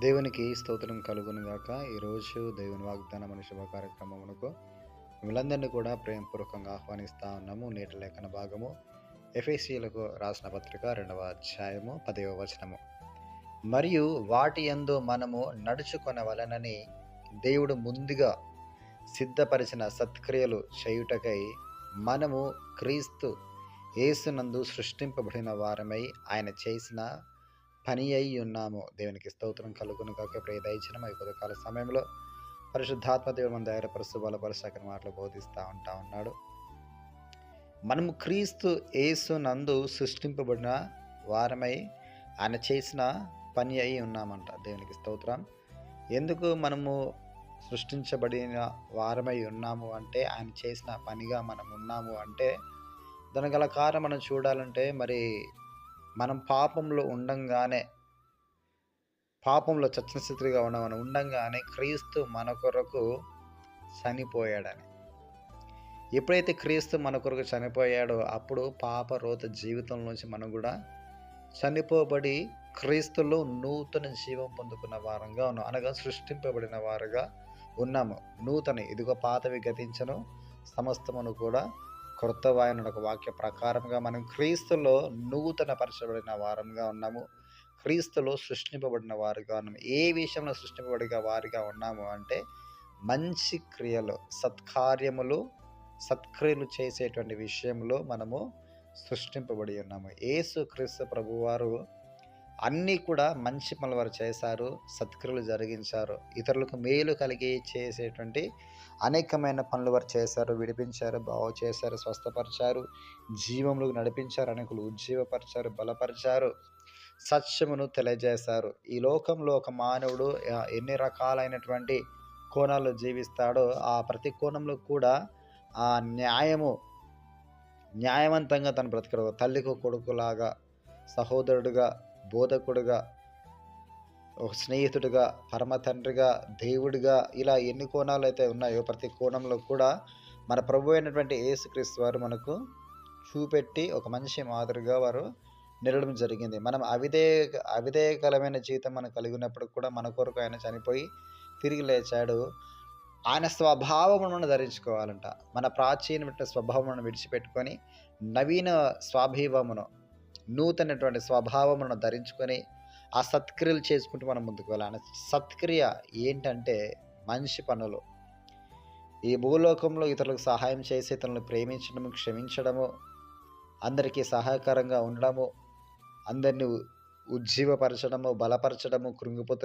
దేవునికి స్తోత్రం కలుగును గాక. ఈరోజు దేవుని వాగ్దాన మన శుభ కార్యక్రమమునకు వీళ్ళందరినీ కూడా ప్రేమపూర్వకంగా ఆహ్వానిస్తా ఉన్నాము. నేటి లేఖన భాగము ఎఫ్ఎస్సీలకు రాసిన పత్రిక రెండవ అధ్యాయము పదవ వచనము. మరియు వాటి ఎందు మనము నడుచుకొనవలనని దేవుడు ముందుగా సిద్ధపరిచిన సత్క్రియలు చేయుటకై మనము క్రీస్తు యేసునందు సృష్టింపబడిన వారమై ఆయన చేసిన పని అయి ఉన్నాము. దేవునికి స్తోత్రం కలుగును కాక ప్రియ దయచిన ఈ కొద్దికాల సమయంలో పరిశుద్ధాత్మ దేవుడు మన దగ్గర పరిశు బలపరచకని మాటలు బోధిస్తూ ఉంటా ఉన్నాడు. మనము క్రీస్తు యేసు నందు సృష్టింపబడిన వారమై ఆయన చేసిన పని అయి ఉన్నామంట దేవునికి స్తోత్రం. ఎందుకు మనము సృష్టించబడిన వారమై ఉన్నాము అంటే ఆయన చేసిన పనిగా మనం ఉన్నాము అంటే దాని గల కారణం మనం చూడాలంటే మరి మనం పాపంలో ఉండంగానే పాపంలో చచ్చిన స్థితిగా ఉన్న ఉండంగానే క్రీస్తు మన కొరకు చనిపోయాడని. ఎప్పుడైతే క్రీస్తు మన కొరకు చనిపోయాడో అప్పుడు పాపరోత జీవితం నుంచి మనం కూడా చనిపోబడి క్రీస్తులో నూతన జీవం పొందుకున్న వారంగా ఉన్నాం. అనగా సృష్టింపబడిన వారుగా ఉన్నాము. నూతన ఇదిగో పాతవి గతించను సమస్తమును కూడా క్రొత్త ఒక వాక్య ప్రకారంగా మనం క్రీస్తులో నూతన పరచబడిన వారంగా ఉన్నాము. క్రీస్తులో సృష్టింపబడిన వారుగా ఉన్నాము. ఏ విషయంలో సృష్టింపబడిన వారిగా ఉన్నాము అంటే మంచి క్రియలు సత్కార్యములు సత్క్రియలు చేసేటువంటి విషయంలో మనము సృష్టింపబడి ఉన్నాము. ఏసు క్రీస్తు ప్రభువారు అన్నీ కూడా మంచి పనులు వారు చేశారు సత్క్రియలు జరిగించారు. ఇతరులకు మేలు కలిగి చేసేటువంటి అనేకమైన పనులు వారు చేశారు విడిపించారు బాగు చేశారు స్వస్థపరిచారు జీవములకు నడిపించారు అనేకులు ఉజ్జీవపరిచారు బలపరిచారు సత్యమును తెలియజేశారు. ఈ లోకంలో ఒక మానవుడు ఎన్ని రకాలైనటువంటి కోణాల్లో జీవిస్తాడో ఆ ప్రతి కోణంలో కూడా ఆ న్యాయము న్యాయవంతంగా తను బ్రతకడు. తల్లికి కొడుకులాగా సహోదరుడుగా బోధకుడుగా ఒక స్నేహితుడిగా పరమ తండ్రిగా దేవుడిగా ఇలా ఎన్ని కోణాలు అయితే ఉన్నాయో ప్రతి కోణంలో కూడా మన ప్రభు అయినటువంటి యేసుక్రీస్తు వారు మనకు చూపెట్టి ఒక మనిషి మాదిరిగా వారు నిలడం జరిగింది. మనం అవిధే అవిధేయకరమైన జీవితం మనం కలిగి ఉన్నప్పుడు కూడా మన కొరకు ఆయన చనిపోయి తిరిగి లేచాడు. ఆయన స్వభావమును ధరించుకోవాలంట. మన ప్రాచీనమైన స్వభావమును విడిచిపెట్టుకొని నవీన స్వాభీవమును నూతనటువంటి స్వభావమును ధరించుకొని ఆ సత్క్రియలు చేసుకుంటూ మనం ముందుకు వెళ్ళాలి. సత్క్రియ ఏంటంటే మనిషి పనులు. ఈ భూలోకంలో ఇతరులకు సహాయం చేసి ఇతరులను ప్రేమించడము క్షమించడము అందరికీ సహాయకరంగా ఉండడము అందరినీ ఉజ్జీవపరచడము బలపరచడము కృంగిపోతు